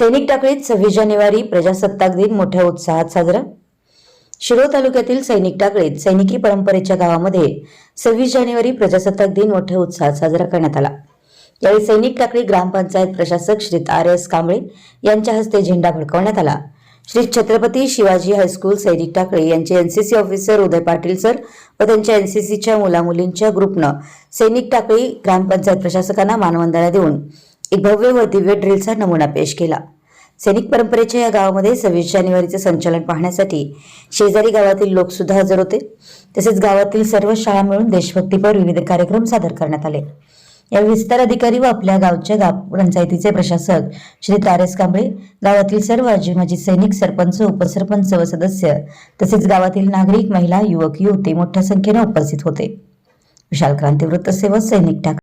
सैनिक टाकळीत सव्वीस जानेवारी प्रजासत्ताक दिन मोठ्या उत्साहात साजरा. शिरोळ तालुक्यातील सैनिक टाकळीत सैनिकी परंपरेच्या गावामध्ये सव्वीस जानेवारी प्रजासत्ताक दिन मोठ्या उत्साहात साजरा करण्यात आला. यावेळी सैनिक टाकळी ग्रामपंचायत प्रशासक श्री आर एस कांबळे यांच्या हस्ते झेंडा फडकवण्यात आला. श्री छत्रपती शिवाजी हायस्कूल सैनिक टाकळे यांचे NCC officer Uday Patil sir व त्यांच्या एनसीसीच्या मुलामुलींच्या ग्रुपनं सैनिक टाकळी ग्रामपंचायत प्रशासकांना मानवंदना देऊन एक भव्य व दिव्य ड्रिलचा नमुना पेश केला. सैनिक परंपरेच्या या गावामध्ये सव्वीस जानेवारीचे संचालन पाहण्यासाठी शेजारी गावातील लोक सुद्धा हजर होते. तसेच गावातील सर्व शाळा मिळून देशभक्तीपर विविध कार्यक्रम सादर करण्यात आले. या विस्तार अधिकारी व आपल्या गावच्या गाव पंचायतीचे प्रशासक श्री तारेस कांबळे गावातील सर्व आजी माजी सैनिक सरपंच उपसरपंच व सदस्य तसेच गावातील नागरिक महिला युवक युवती मोठ्या संख्येने उपस्थित होते. विशाल क्रांती वृत्तसेवा सैनिक टाकळी